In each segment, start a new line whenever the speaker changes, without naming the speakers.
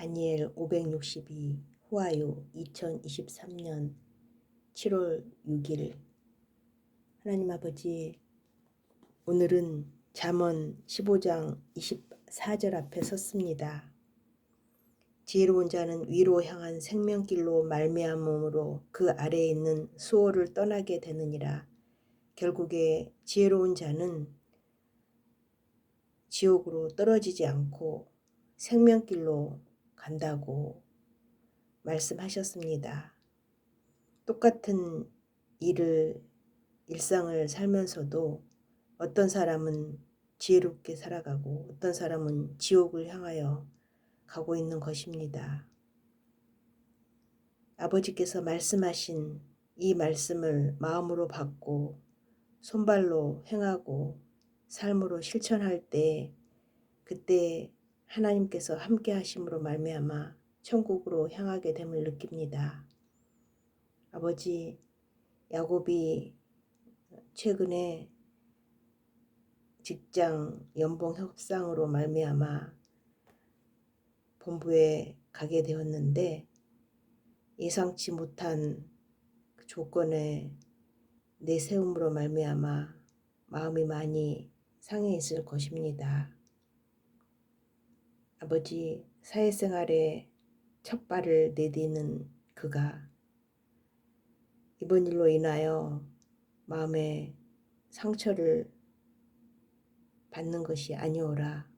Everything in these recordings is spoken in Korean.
다니엘 562 후아유 2023년 7월 6일 하나님 아버지 오늘은 잠언 15장 24절 앞에 섰습니다. 지혜로운 자는 위로 향한 생명길로 말미암음으로 그 아래에 있는 수호를 떠나게 되느니라. 결국에 지혜로운 자는 지옥으로 떨어지지 않고 생명길로 간다고 말씀하셨습니다. 똑같은 일을 일상을 살면서도 어떤 사람은 지혜롭게 살아가고 어떤 사람은 지옥을 향하여 가고 있는 것입니다. 아버지께서 말씀하신 이 말씀을 마음으로 받고 손발로 행하고 삶으로 실천할 때 그때 하나님께서 함께 하심으로 말미암아 천국으로 향하게 됨을 느낍니다. 아버지 야곱이 최근에 직장 연봉 협상으로 말미암아 본부에 가게 되었는데 예상치 못한 그 조건에 내세움으로 말미암아 마음이 많이 상해 있을 것입니다. 아버지 사회생활에 첫 발을 내디는 그가 이번 일로 인하여 마음에 상처를 받는 것이 아니오라.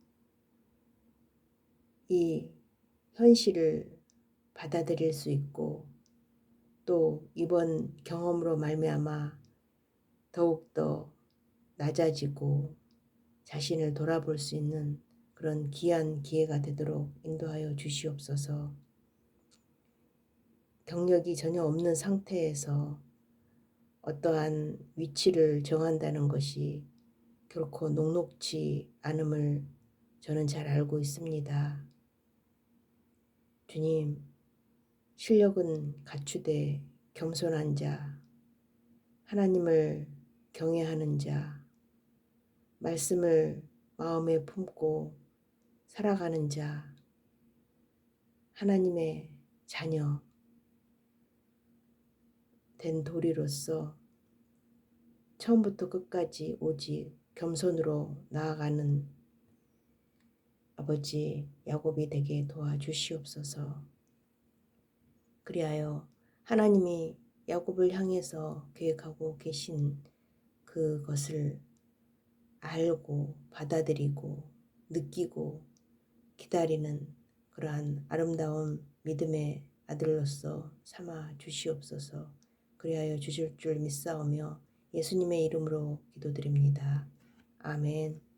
이 현실을 받아들일 수 있고 또 이번 경험으로 말미암아 더욱더 낮아지고 자신을 돌아볼 수 있는 그런 귀한 기회가 되도록 인도하여 주시옵소서. 경력이 전혀 없는 상태에서 어떠한 위치를 정한다는 것이 결코 녹록지 않음을 저는 잘 알고 있습니다. 주님, 실력은 갖추되 겸손한 자, 하나님을 경외하는 자, 말씀을 마음에 품고 살아가는 자, 하나님의 자녀 된 도리로서 처음부터 끝까지 오직 겸손으로 나아가는 아버지 야곱이 되게 도와주시옵소서. 그리하여 하나님이 야곱을 향해서 계획하고 계신 그것을 알고 받아들이고 느끼고 기다리는 그러한 아름다운 믿음의 아들로서 삼아 주시옵소서. 그리하여 주실 줄 믿사오며 예수님의 이름으로 기도드립니다. 아멘.